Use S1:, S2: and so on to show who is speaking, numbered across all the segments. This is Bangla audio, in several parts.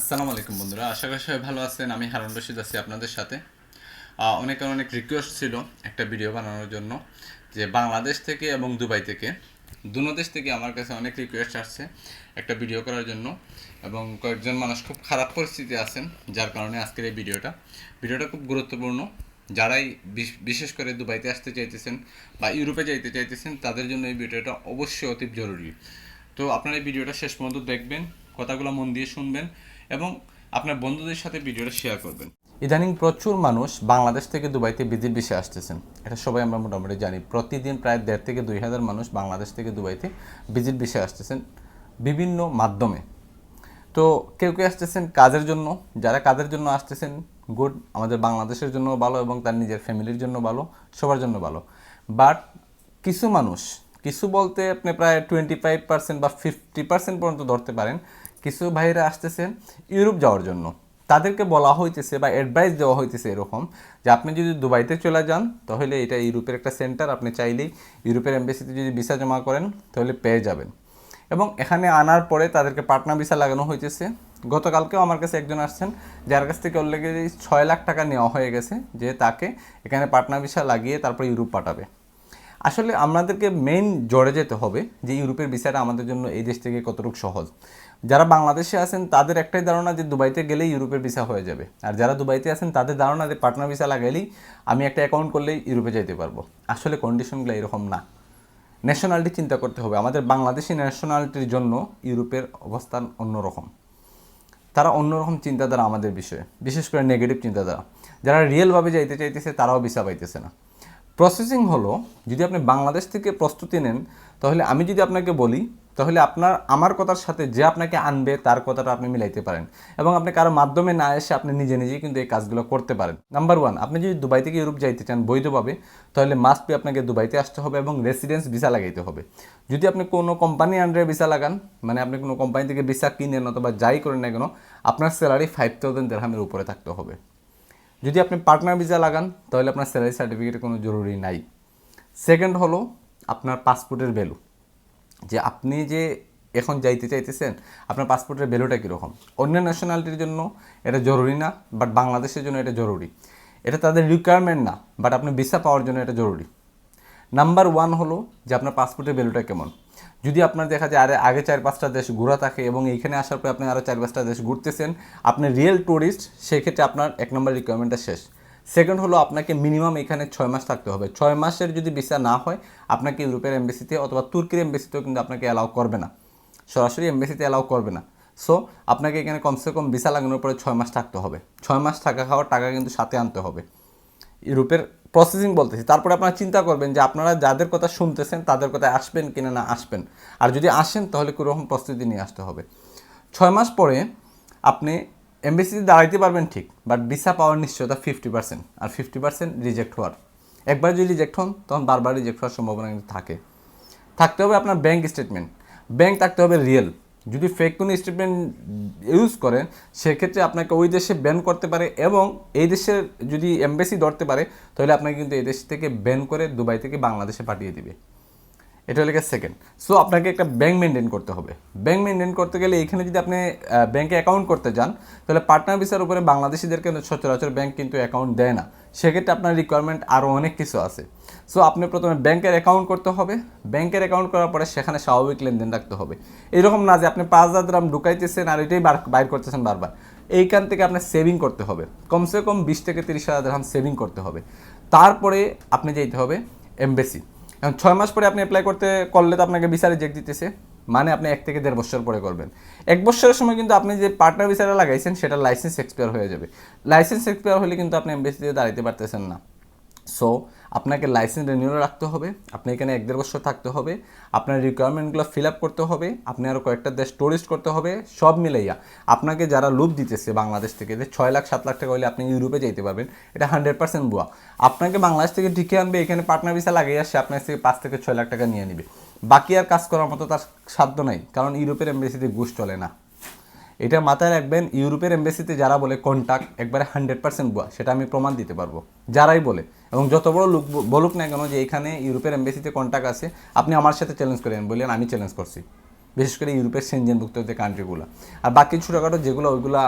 S1: আসসালামু আলাইকুম বন্ধুরা আশা করি সবাই ভালো আছেন আমি হারুন রশিদ আছি আপনাদের সাথে। আহ, অনেকের অনেক রিকোয়েস্ট ছিল একটা ভিডিও বানানোর জন্য যে বাংলাদেশ থেকে এবং দুবাই থেকে। দুনো দেশ থেকে আমার কাছে অনেক রিকোয়েস্ট আসছে একটা ভিডিও করার জন্য এবং কয়েকজন মানুষ খুব খারাপ পরিস্থিতি আছেন যার কারণে আজকের এই ভিডিওটা ভিডিওটা খুব গুরুত্বপূর্ণ। যারাই বিশেষ করে দুবাইতে আসতে চাইতেছেন বা ইউরোপে যাইতে চাইতেছেন তাদের জন্য এই ভিডিওটা অবশ্যই অতি জরুরি। তো আপনারা এই ভিডিওটা শেষ পর্যন্ত দেখবেন কথাগুলো মন দিয়ে শুনবেন। এবং আপনার বন্ধুদের সাথে ভিডিওটা শেয়ার করবেন। ইদানিং প্রচুর মানুষ বাংলাদেশ থেকে দুবাইতে ভিজিট বিষয়ে আসতেছেন। এটা সবাই আমরা মোটামুটি জানি। প্রতিদিন প্রায় দেড় থেকে দুই হাজার মানুষ বাংলাদেশ থেকে দুবাইতে ভিজিট বিষয়ে আসতেছেন বিভিন্ন মাধ্যমে। তো কেউ কেউ আসতেছেন কাজের জন্য। যারা কাজের জন্য আসতেছেন, গুড, আমাদের বাংলাদেশের জন্য ভালো এবং তার নিজের ফ্যামিলির জন্য ভালো, সবার জন্য ভালো। বাট কিছু মানুষ, কিছু বলতে আপনি প্রায় টোয়েন্টি ফাইভ পার্সেন্ট বা ফিফটি পার্সেন্ট পর্যন্ত ধরতে পারেন কিছু ভাইরা আসতেছেন ইউরোপ যাওয়ার জন্য। তাদেরকে বলা হইতেছে বা অ্যাডভাইস দেওয়া হইতেছে এরকম যে আপনি যদি দুবাইতে চলে যান, তাহলে এটা ইউরোপের একটা সেন্টার আপনি চাইলেই ইউরোপের এম্বাসিতে যদি ভিসা জমা করেন, তাহলে পেয়ে যাবেন। এবং এখানে আনার পরে তাদেরকে পার্টনার ভিসা লাগানো হইতেছে। গতকালকেও আমার কাছে একজন আসছেন, যার কাছ থেকে অলরেডি ছয় লাখ টাকা নেওয়া হয়ে গেছে, যে তাকে এখানে পার্টনার ভিসা লাগিয়ে তারপর ইউরোপ পাঠাবে। আসলে আমাদেরকে মেইন জড়ে যেতে হবে যে ইউরোপের ভিসাটা আমাদের জন্য এই দেশ থেকে কতটুকু সহজ। যারা বাংলাদেশে আছেন, তাদের একটাই ধারণা যে দুবাইতে গেলেই ইউরোপের ভিসা হয়ে যাবে। আর যারা দুবাইতে আছেন, তাদের ধারণা যে পার্টনার ভিসা লাগাইলেই আমি একটা অ্যাকাউন্ট করলেই ইউরোপে যেতে পারব। আসলে কন্ডিশনগুলো এরকম না। ন্যাশনালিটি চিন্তা করতে হবে। আমাদের বাংলাদেশি ন্যাশনালিটির জন্য ইউরোপের অবস্থান অন্যরকম। তারা অন্যরকম চিন্তাধারা আমাদের বিষয়ে, বিশেষ করে নেগেটিভ চিন্তাধারা। যারা রিয়েলভাবে যাইতে চাইতেছে, তারাও ভিসা পাইতেছে না। প্রসেসিং হলো, যদি আপনি বাংলাদেশ থেকে প্রস্তুতি নেন, তাহলে আমি যদি আপনাকে বলি তাহলে আপনার, আমার কথার সাথে যে আপনাকে আনবে, তার কথাটা আপনি মিলাইতে পারেন। এবং আপনি কারও মাধ্যমে না এসে আপনি নিজে নিজেই কিন্তু এই কাজগুলো করতে পারেন। নাম্বার ওয়ান আপনি যদি দুবাই থেকে ইউরোপ যাইতে চান বৈধভাবে, তাহলে মাস্ট বি আপনাকে দুবাইতে আসতে হবে এবং রেসিডেন্স ভিসা লাগাইতে হবে। যদি আপনি কোনো কোম্পানি আন্ডারে ভিসা লাগান মানে আপনি কোনো কোম্পানি থেকে ভিসা কিনেন অথবা যাই করেন না কেন, আপনার স্যালারি ফাইভ থাউজেন্ড দেড়হামের উপরে থাকতে হবে। যদি আপনি পার্টনার ভিসা লাগান, তাহলে আপনার স্যালারি সার্টিফিকেটের কোনো জরুরি নাই। সেকেন্ড হলো, আপনার পাসপোর্টের ভ্যালু যে আপনি যে এখন যাইতে চাইতেছেন, আপনার পাসপোর্টের ভ্যালুটা কীরকম? অন্য ন্যাশনালিটির জন্য এটা জরুরি না বাট বাংলাদেশের জন্য এটা জরুরি। এটা তাদের রিকোয়ারমেন্ট না বাট আপনি ভিসা পাওয়ার জন্য এটা জরুরি। নাম্বার ওয়ান হলো যে আপনার পাসপোর্টের ভ্যালুটা কেমন। যদি আপনার দেখা যায় আরে আগে চার পাঁচটা দেশ ঘোরা থাকে এবং এইখানে আসার পরে আপনি আরও চার পাঁচটা দেশ ঘুরতেছেন, আপনি রিয়েল ট্যুরিস্ট সেক্ষেত্রে আপনার এক নম্বর রিকোয়ারমেন্টটা শেষ। সেকেন্ড হলো আপনাকে মিনিমাম এখানে ছয় মাস থাকতে হবে। ছয় মাসের যদি ভিসা না হয়, আপনাকে ইউরোপের এমবেসিতে অথবা তুর্কির এম্বাসিতেও কিন্তু আপনাকে অ্যালাউ করবে না। সরাসরি এমবেসিতে অ্যালাউ করবে না। সো আপনাকে এখানে কমসে কম ভিসা লাগানোর পরে ছয় মাস থাকতে হবে। ছয় মাস থাকা খাওয়ার টাকা কিন্তু সাথে আনতে হবে। ইউরোপের প্রসেসিং বলতেছি। তারপরে আপনারা চিন্তা করবেন যে আপনারা যাদের কথা শুনতেছেন, তাদের কথায় আসবেন কিনা না আসবেন। আর যদি আসেন, তাহলে কীরকম প্রস্তুতি নিয়ে আসতে হবে। ছয় মাস পরে আপনি এমবিসিতে দাঁড়াইতে পারবেন ঠিক বাট ভিসা পাওয়ার নিশ্চয়তা ফিফটি পার্সেন্ট আর ফিফটি পার্সেন্ট রিজেক্ট হওয়ার। একবার যদি রিজেক্ট হন, তখন বারবার রিজেক্ট হওয়ার সম্ভাবনা কিন্তু থাকে। থাকতে হবে আপনার ব্যাংক স্টেটমেন্ট ব্যাংক থাকতে হবে রিয়েল যদি ফেক কোনো স্টেটমেন্ট ইউজ করেন, সেক্ষেত্রে আপনাকে ওই দেশে ব্যান করতে পারে এবং এই দেশের যদি এমবেসি ধরতে পারে, তাহলে আপনাকে কিন্তু এই দেশ থেকে ব্যান করে দুবাই থেকে বাংলাদেশে পাঠিয়ে দিবে। এটা হলো সেকেন্ড সো আপনাকে একটা ব্যাংক মেনটেন করতে হবে। ব্যাংক মেনটেন করতে গেলে এখানে যদি আপনি ব্যাংকে অ্যাকাউন্ট করতে যান, তাহলে পার্টনার ভিসার উপরে বাংলাদেশিদেরকে সচরাচর ব্যাংক কিন্তু অ্যাকাউন্ট দেয় না। সেক্ষেত্রে আপনার রিকোয়ারমেন্ট আরও অনেক কিছু আছে। সো আপনি প্রথমে ব্যাংকের অ্যাকাউন্ট করতে হবে। ব্যাংকের অ্যাকাউন্ট করার পরে সেখানে স্বাভাবিক লেনদেন রাখতে হবে। এরকম না যে আপনি পাঁচ হাজার গ্রাম ঢুকাইতেছেন আর এটাই বাইর করতেছেন বারবার। এইখান থেকে আপনার সেভিং করতে হবে। কমসে কম বিশ থেকে তিরিশ হাজার সেভিং করতে হবে। তারপরে আপনি যেতে হবে এমবেসি এখন ছয় মাস পরে আপনি অ্যাপ্লাই করতে, করলে তো আপনাকে ভিসা রিজেক্ট দিতেছে। মানে আপনি এক থেকে দেড় বছর পরে করবেন। এক বছরের সময় কিন্তু আপনি যে পার্টনার ভিসাটা লাগাইছেন, সেটা লাইসেন্স এক্সপায়ার হয়ে যাবে। লাইসেন্স এক্সপায়ার হলে কিন্তু আপনি এমবেসিতে দাঁড়াইতে পারতেছেন না। সো আপনাকে লাইসেন্স রিনিউয়াল রাখতে হবে, আপনি এখানে এক দেড় বছর থাকতে হবে, আপনার রিকোয়ারমেন্টগুলো ফিল আপ করতে হবে, আপনি আরও কয়েকটা দেশ টুরিস্ট করতে হবে, সব মিলাইয়া। আপনাকে যারা লুপ দিতেছে বাংলাদেশ থেকে যে ছয় লাখ, সাত লাখ টাকা হলে আপনি ইউরোপে যেতে পারবেন, এটা হান্ড্রেড পার্সেন্ট বুয়া আপনাকে বাংলাদেশ থেকে ঢিকে আনবে, এখানে পার্টনার ভিসা লাগিয়ে আসে আপনার থেকে পাঁচ থেকে ছয় লাখ টাকা নিয়ে নিবে। বাকি আর কাজ করার মতো তার সাধ্য নাই, কারণ ইউরোপের এমবেসিতে ঘুষ চলে না। এটা মাথায় রাখবেন, ইউরোপের এমবেসিতে যারা বলে কন্ট্যাক্ট একবারে হান্ড্রেড পার্সেন্ট বুয়া সেটা আমি প্রমাণ দিতে পারব। যারাই বলে। এবং যত বড় লোক বলুক না কেন যে এখানে ইউরোপের এমবেসিতে কন্ট্যাক্ট আছে, আপনি আমার সাথে চ্যালেঞ্জ করেন, বললেন আমি চ্যালেঞ্জ করছি।
S2: বিশেষ করে ইউরোপের সেনজেনভুক্ত যে কান্ট্রিগুলো আর বাকি ছোটোখাটো যেগুলো, ওইগুলা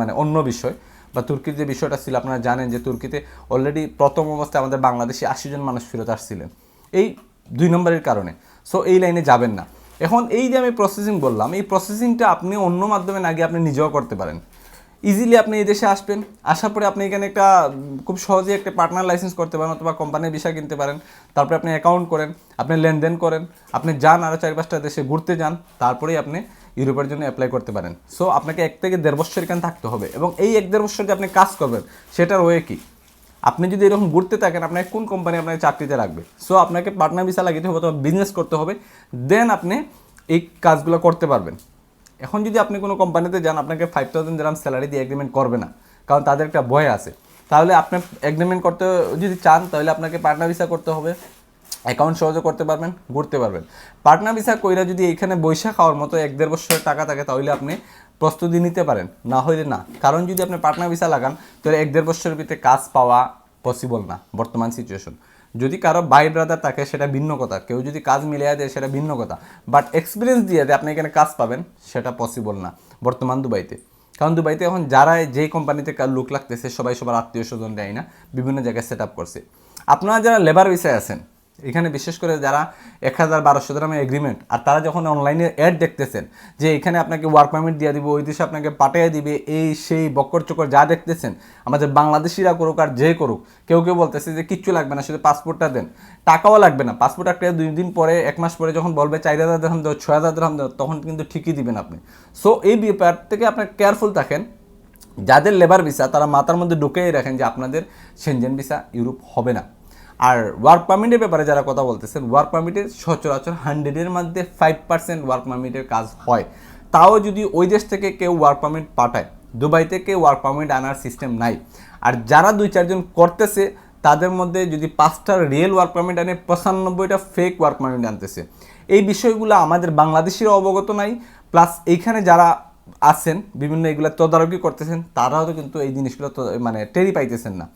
S2: মানে অন্য বিষয়, বা তুর্কির যে বিষয়টা ছিল, আপনারা জানেন যে তুর্কিতে অলরেডি প্রথম অবস্থায় আমাদের বাংলাদেশে আশি জন মানুষ ফেরত আসছিলেন। এই দুই নম্বরের কারণে। সো এই লাইনে যাবেন না। এখন এই যে আমি প্রসেসিং বললাম, এই প্রসেসিংটা আপনি অন্য মাধ্যমে না গিয়ে আপনি নিজেও করতে পারেন। ইজিলি আপনি এই দেশে আসবেন, আসার পরে আপনি এখানে একটা খুব সহজেই একটা পার্টনার লাইসেন্স করতে পারেন অথবা কোম্পানির বিষয় কিনতে পারেন। তারপরে আপনি অ্যাকাউন্ট করেন, আপনি লেনদেন করেন, আপনি যান আরও চার পাঁচটা দেশে ঘুরতে যান, তারপরেই আপনি ইউরোপের জন্য অ্যাপ্লাই করতে পারেন। সো আপনাকে এক থেকে দেড় বছর এখানে থাকতে হবে এবং এই এক দেড় বছর যে আপনি কাজ করবেন, সেটার ওয়ে কি? আপনি যদি এরকম ঘুরতে থাকেন, আপনাকে কোন কোম্পানি আপনাকে চাকরিতে রাখবে? সো আপনাকে পার্টনার ভিসা লাগিয়ে হবে অথবা বিজনেস করতে হবে দেন আপনি এই কাজগুলো করতে পারবেন। এখন যদি আপনি কোনো কোম্পানিতে যান, আপনাকে ফাইভ থাউজেন্ড গ্রাম স্যালারি দিয়ে এগ্রিমেন্ট করবে না, কারণ তাদের একটা ভয় আছে। তাহলে আপনি এগ্রিমেন্ট করতে, যদি চান, তাহলে আপনাকে পার্টনার ভিসা করতে হবে অ্যাকাউন্ট সহজে করতে পারবেন, ঘুরতে পারবেন। পার্টনার ভিসা কইরা যদি এখানে বৈশাখ খাওয়ার মতো এক দেড় বছরের টাকা থাকে, তাহলে আপনি প্রস্তুতি নিতে পারেন, না হইলে না। কারণ যদি আপনি পার্টনার ভিসা লাগান, তাহলে এক দেড় বছরের ভিতরে কাজ পাওয়া পসিবল না, বর্তমান সিচুয়েশন যদি কারও বাই ব্রাদার থাকে, সেটা ভিন্ন কথা। কেউ যদি কাজ মিলিয়ে দেয়, সেটা ভিন্ন কথা। বাট এক্সপিরিয়েন্স দিয়ে দেয় আপনি এখানে কাজ পাবেন, সেটা পসিবল না, বর্তমান দুবাইতে। কারণ দুবাইতে এখন যারা যেই কোম্পানিতে কার লুক লাগতেছে, সবাই সবার আত্মীয় স্বজন দেয় না, বিভিন্ন জায়গায় সেট আপ করছে। আপনারা যারা লেবার ভিসায় আছেন এখানে বিশেষ করে যারা এক হাজার বারোশো গ্রামের এগ্রিমেন্ট আর তারা যখন অনলাইনে অ্যাড দেখতেছেন যে এখানে আপনাকে ওয়ার্ক পারমিট দিয়ে দিব, ওই দেশে আপনাকে পাঠিয়ে দিবে, এই সেই বকর চকর যা দেখতেছেন, আমাদের বাংলাদেশিরা করুক আর যে করুক, কেউ কেউ বলতেছে যে কিচ্ছু লাগবে না, শুধু পাসপোর্টটা দেন। টাকাও লাগবে না পাসপোর্ট একটা দুই দিন পরে, এক মাস পরে যখন বলবে চার হাজার দেখাম দেও, ছয় হাজার দেখাম দেও, তখন কিন্তু ঠিকই দিবেন আপনি। সো এই ব্যাপার থেকে আপনার কেয়ারফুল থাকেন। যাদের লেবার ভিসা তারা মাথার মধ্যে ঢুকেই রাখেন যে আপনাদের সেনজেন ভিসা ইউরোপ হবে না। আর ওয়ার্ক পারমিটের ব্যাপারে যারা কথা বলতেছেন ওয়ার্ক পারমিটের সচরাচর হান্ড্রেডের মধ্যে ফাইভ পার্সেন্ট ওয়ার্ক পারমিটের কাজ হয়। তাও যদি ওই দেশ থেকে কেউ ওয়ার্ক পারমিট পাঠায় দুবাই থেকে ওয়ার্ক পারমিট আনার সিস্টেম নাই। আর যারা দুই চারজন করতেছে, তাদের মধ্যে যদি পাঁচটা রিয়েল ওয়ার্ক পারমিট আনে, পঁচানব্বইটা ফেক ওয়ার্ক পারমিট আনতেছে। এই বিষয়গুলো আমাদের বাংলাদেশিরা অবগত নাই। প্লাস এইখানে যারা আছেন, বিভিন্ন এগুলো তদারকি করতেছেন, তারাও তো কিন্তু এই জিনিসগুলো মানে টেরি পাইতেছেন না।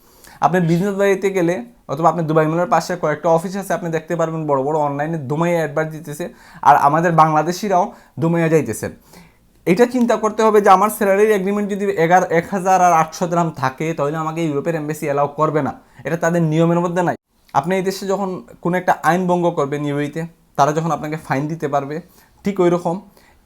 S2: আপনি বিজনেস বাড়িতে গেলে অথবা আপনি দুবাই মলের পাশে কয়েকটা অফিস আছে, আপনি দেখতে পারবেন বড় বড় অনলাইনে দুমাইয়া অ্যাডভার্ট দিতেছে আর আমাদের বাংলাদেশিরাও দুমাইয়া যাইতেছেন এটা চিন্তা করতে হবে যে আমার স্যালারির এগ্রিমেন্ট যদি এগারো এক হাজার আর আটশো গ্রাম থাকে, তাহলে আমাকে ইউরোপের এম্বাসি অ্যালাউ করবে না। এটা তাদের নিয়মের মধ্যে নাই। আপনি এই দেশে যখন কোনো একটা আইন ভঙ্গ করবেন ইউইতে তারা যখন আপনাকে ফাইন দিতে পারবে, ঠিক ওই রকম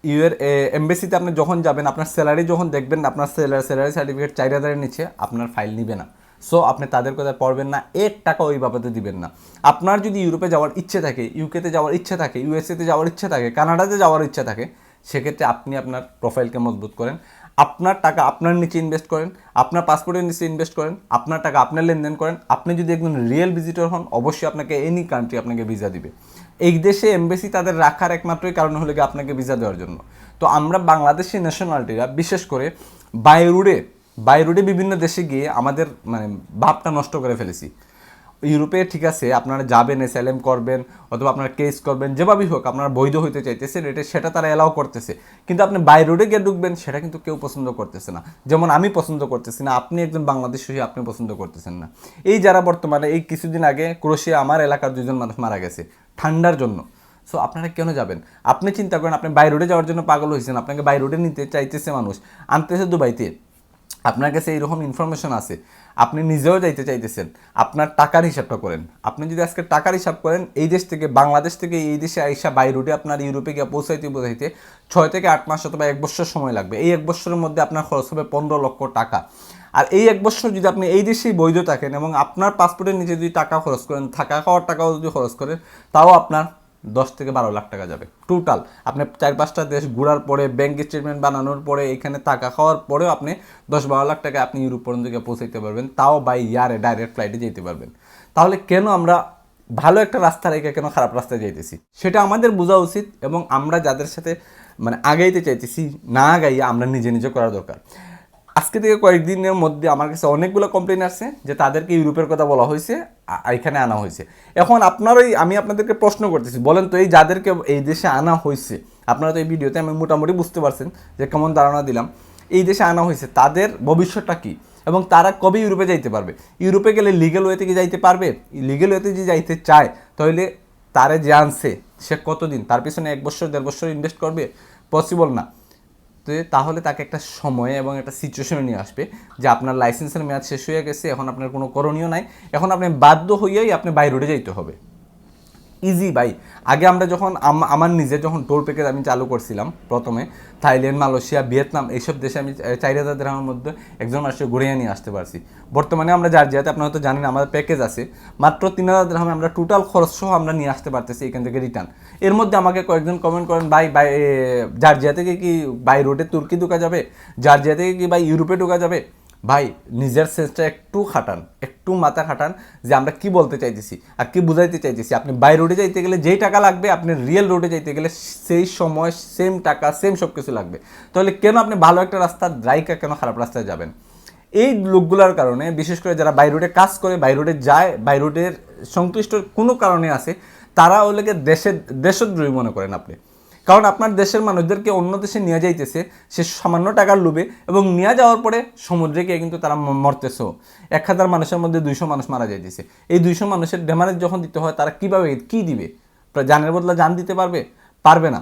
S2: ইউএর এম্বাসিতে আপনি যখন যাবেন, আপনার স্যালারি যখন দেখবেন, আপনার স্যালারি স্যালারি সার্টিফিকেট চার হাজারের নিচে আপনার ফাইল নিবে না। সো আপনি তাদের কথা পড়বেন না এক টাকা ওই বাবদে দিবেন না। আপনার যদি ইউরোপে যাওয়ার ইচ্ছে থাকে ইউকেতে যাওয়ার ইচ্ছে থাকে ইউএসএতে যাওয়ার ইচ্ছে থাকে কানাডাতে যাওয়ার ইচ্ছে থাকে, সেক্ষেত্রে আপনি আপনার প্রোফাইলকে মজবুত করেন। আপনার টাকা আপনার নিচে ইনভেস্ট করেন, আপনার পাসপোর্টের নিচে ইনভেস্ট করেন, আপনার টাকা আপনার লেনদেন করেন। আপনি যদি একজন রিয়েল ভিজিটর হন, অবশ্যই আপনাকে এনি কান্ট্রি আপনাকে ভিসা দিবে। এই দেশে এমবেসি তাদের রাখার একমাত্রই কারণ হলো গিয়ে আপনাকে ভিসা দেওয়ার জন্য। তো আমরা বাংলাদেশি ন্যাশনালিটিরা বিশেষ করে বাই রুডে বাই রুডে বিভিন্ন দেশে গিয়ে আমাদের মানে ভাবটা নষ্ট করে ফেলেছি। ইউরোপে ঠিক আছে, আপনারা যাবেন এসএলএম করবেন, অথবা আপনারা কেস করবেন যেভাবেই হোক, আপনারা বৈধ হইতে চাইতেছেন, এটা, সেটা তারা এলাও করতেছে। কিন্তু আপনি বাই রোডে গিয়ে ঢুকবেন, সেটা কিন্তু কেউ পছন্দ করতেছে না। যেমন আমি পছন্দ করতেছি না, আপনি একজন বাংলাদেশি হয়ে আপনি পছন্দ করতেছেন না। এই যারা বর্তমানে, এই কিছুদিন আগে ক্রোশিয়া, আমার এলাকার দুজন মানুষ মারা গেছে, ঠান্ডার জন্য। সো আপনারা কেন যাবেন? আপনি চিন্তা করেন, আপনি বাই রোডে যাওয়ার জন্য পাগল হয়েছেন আপনাকে বাই রোডে নিতে চাইতেছে মানুষ, আনতেছে দুবাইতে। আপনার কাছে এইরকম ইনফরমেশন আছে, আপনি নিজেও যাইতে চাইতেছেন, আপনার টাকার হিসাবটা করেন। আপনি যদি আজকে টাকার হিসাব করেন, এই দেশ থেকে, বাংলাদেশ থেকে এই দেশে আইসা বাই রুটে আপনার ইউরোপে গিয়ে পৌঁছাইতে পৌঁছাইতে ছয় থেকে আট মাস অথবা এক বছর সময় লাগবে। এই এক বছরের মধ্যে আপনার খরচ হবে পনেরো লক্ষ টাকা। আর এই এক বছর যদি আপনি এই দেশেই বৈধ থাকেন এবং আপনার পাসপোর্টের নিচে যদি টাকা খরচ করেন, থাকা খাওয়ার টাকাও যদি খরচ করেন, তাও আপনার দশ থেকে বারো লাখ টাকা যাবে টোটাল আপনি চার পাঁচটা দেশ ঘোরার পরে ব্যাংক স্টেটমেন্ট বানানোর পরে, এখানে টাকা খাওয়ার পরেও আপনি দশ বারো লাখ টাকা আপনি ইউরোপ পর্যন্ত গিয়ে পৌঁছাইতে পারবেন। তাও বাই ইয়ারে ডাইরেক্ট ফ্লাইটে যেতে পারবেন। তাহলে কেন আমরা ভালো একটা রাস্তা রেখে কেন খারাপ রাস্তায় যাইতেছি? সেটা আমাদের বোঝা উচিত এবং আমরা যাদের সাথে মানে আগাইতে চাইতেছি, না আগাইয়া আমরা নিজে নিজে করা দরকার। আজকে থেকে কয়েকদিনের মধ্যে আমার কাছে অনেকগুলো কমপ্লেন আসছে যে তাদেরকে ইউরোপের কথা বলা হয়েছে এখানে আনা হয়েছে। এখন আপনারাই আমি আপনাদেরকে প্রশ্ন করতেছি, বলেন তো এই যাদেরকে এই দেশে আনা হয়েছে, আপনারা তো এই ভিডিওতে আমি মোটামুটি বুঝতে পারছেন যে কেমন ধারণা দিলাম, এই দেশে আনা হয়েছে, তাদের ভবিষ্যৎটা কী? এবং তারা কবে ইউরোপে যাইতে পারবে? ইউরোপে গেলে লিগেল ওয়েতে কি যাইতে পারবে? লিগেল ওয়েতে যদি যাইতে চায়, তাহলে তারে যে আনছে, সে কতদিন? তার পিছনে এক বছর, দেড় বছর ইনভেস্ট করবে? পসিবল না। তাহলে তাকে একটা সময় এবং একটা সিচুয়েশনে নিয়ে আসবে যে আপনার লাইসেন্সের মেয়াদ শেষ হয়ে গেছে, এখন আপনার কোনো করণীয় নাই। এখন আপনি বাধ্য হইয়াই আপনি বাইরে যাইতে হবে। ইজি ভাই। আগে আমরা যখন আম- আমার নিজে যখন টোল প্যাকেজ আমি চালু করছিলাম প্রথমে, থাইল্যান্ড, মালয়েশিয়া, ভিয়েতনাম, এইসব দেশে আমি চার হাজার দেড়হামের মধ্যে একজন মানুষকে ঘুরিয়ে নিয়ে আসতে পারছি। বর্তমানে আমরা যার যেতে আপনারা হয়তো জানেন, আমাদের প্যাকেজ আছে। মাত্র তিন হাজার দেড়হামে আমরা টোটাল খরচ সহ আমরা নিয়ে আসতে পারতেছি এখান থেকে রিটার্ন এর মধ্যে আমাকে কয়েকজন কমেন্ট করেন, ভাই বাই জার্জিয়া থেকে কি বাই রোডে তুর্কি ঢুকা যাবে? জার্জিয়া থেকে কি ভাই ইউরোপে ঢুকা যাবে? ভাই, নিজের সেন্সটা একটু খাটান, একটু মাথা খাটান যে আমরা কি বলতে চাইতেছি আর কি বুঝাইতে চাইতেছি। আপনি বাই রোডে যাইতে গেলে যেই টাকা লাগবে, আপনি রিয়েল রোডে যাইতে গেলে সেই সময় সেম টাকা সেম সব কিছু লাগবে। তাহলে কেন আপনি ভালো একটা রাস্তা রাইকা কেন খারাপ রাস্তায় যাবেন? এই লোকগুলোর কারণে, বিশেষ করে যারা বাই রোডে কাজ করে, বাই রোডে যায়, বাই রোডের সংশ্লিষ্ট কোনো কারণে আছে, তারা ওগুলোকে দেশের দেশদ্রোহী মনে করেন আপনি। কারণ আপনার দেশের মানুষদেরকে অন্য দেশে নিয়ে যাইতেছে, সে সামান্য টাকার লোভে এবং নিয়ে যাওয়ার পরে সমুদ্রে গিয়ে কিন্তু তারা মরতেছ। এক হাজার মানুষের মধ্যে দুইশো মানুষ মারা যাইতেছে। এই দুইশো মানুষের ড্যামারেজ যখন দিতে হয়, তারা কীভাবে কী দিবে? জানের বদলা জান দিতে পারবে? পারবে না।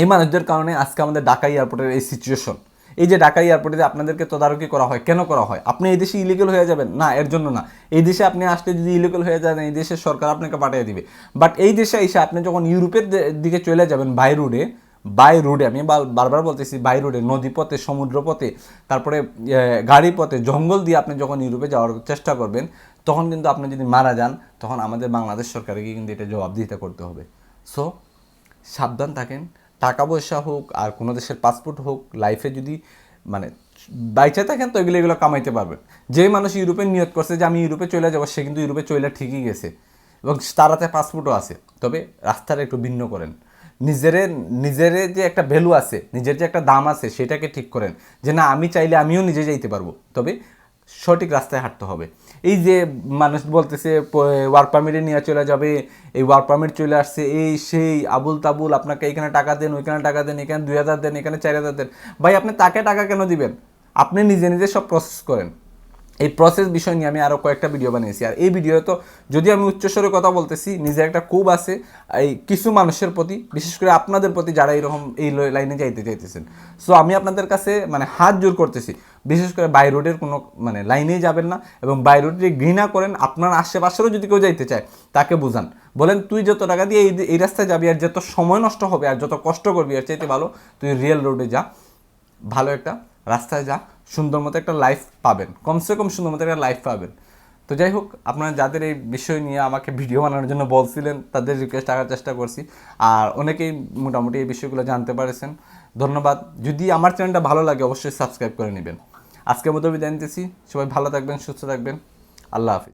S2: এই মানুষদের কারণে আজকে আমাদের ঢাকা এয়ারপোর্টের এই সিচুয়েশন এই যে ঢাকা এয়ারপোর্টে আপনাদেরকে তদারকি করা হয়, কেন করা হয়? আপনি এই দেশে ইলিগেল হয়ে যাবেন? না, এর জন্য না। এই দেশে আপনি আসলে যদি ইলিগেল হয়ে যান, এই দেশের সরকার আপনাকে পাঠিয়ে দিবে। বাট এই দেশে এসে আপনি যখন ইউরোপের দিকে চলে যাবেন বাই রুডে বাই রোডে আমি বারবার বলতেছি বাই রোডে নদী পথে সমুদ্র পথে তারপরে গাড়ি পথে জঙ্গল দিয়ে আপনি যখন ইউরোপে যাওয়ার চেষ্টা করবেন, তখন কিন্তু আপনি যদি মারা যান, তখন আমাদের বাংলাদেশ সরকারকে কিন্তু এটা জবাবদিহিতা করতে হবে। সো সাবধান থাকেন। টাকা পয়সা হোক আর কোনো দেশের পাসপোর্ট হোক লাইফে যদি মানে বাইচে থাকেন তো এগুলো এগুলো কামাইতে পারবেন যে মানুষ ইউরোপে নিয়োগ করছে যে আমি ইউরোপে চলে যাব, সে কিন্তু ইউরোপে চলে ঠিকই গেছে। এবং তারাতে পাসপোর্টও আছে। তবে রাস্তাটা একটু ভিন্ন করেন। নিজেরে নিজেরে যে একটা ভ্যালু আছে, নিজের যে একটা দাম আছে, সেটাকে ঠিক করেন। যে না, আমি চাইলে আমিও নিজে যাইতে পারব। তবে সঠিক রাস্তায় হাঁটতে হবে। এই যে মানুষ বলতেছে ওয়ার্ক পারমিটে নিয়ে চলে যাবে, এই ওয়ার্ক পারমিট চলে আসছে, এই সেই আবুল তাবুল, আপনাকে এখানে টাকা দেন, ওইখানে টাকা দেন, এখানে দুই হাজার দেন, এখানে চার হাজার দেন। ভাই, আপনি তাকে টাকা কেন দিবেন? আপনি নিজে নিজে সব প্রসেস করেন। এই প্রসেস বিষয় নিয়ে আমি আরও কয়েকটা ভিডিও বানিয়েছি। আর এই ভিডিও তো যদি আমি উচ্চস্বরে কথা বলতেছি নিজের একটা খুব আছে, এই কিছু মানুষের প্রতি, বিশেষ করে আপনাদের প্রতি যারা এরকম এই লাইনে যাইতে চাইতেছেন। সো আমি আপনাদের কাছে মানে হাত জোর করতেছি। বিশেষ করে বাই রোডের কোনো মানে লাইনেই যাবেন না এবং বাই রোডে ঘৃণা করেন, আপনার আশেপাশেরও যদি কেউ যাইতে চায়, তাকে বুঝান। বলেন, তুই যত টাকা দিয়ে এই এই রাস্তায় যাবি আর যত সময় নষ্ট হবে আর যত কষ্ট করবি আর চাইতে ভালো, তুই রিয়েল রোডে যা। ভালো একটা রাস্তায় যা সুন্দর মতো একটা লাইফ পাবেন। কমসে কম সুন্দর মতো একটা লাইফ পাবেন। তো যাই হোক, আপনারা যাদের এই বিষয় নিয়ে আমাকে ভিডিও বানানোর জন্য বলছিলেন, তাদের রিকোয়েস্ট রাখার চেষ্টা করছি। আর অনেকেই মোটামুটি এই বিষয়গুলো জানতে পারেছেন। ধন্যবাদ। যদি আমার চ্যানেলটা ভালো লাগে, অবশ্যই সাবস্ক্রাইব করে নেবেন। আজকের মতো আমি জানতেছি সবাই ভালো থাকবেন, সুস্থ থাকবেন। আল্লাহ হাফিজ।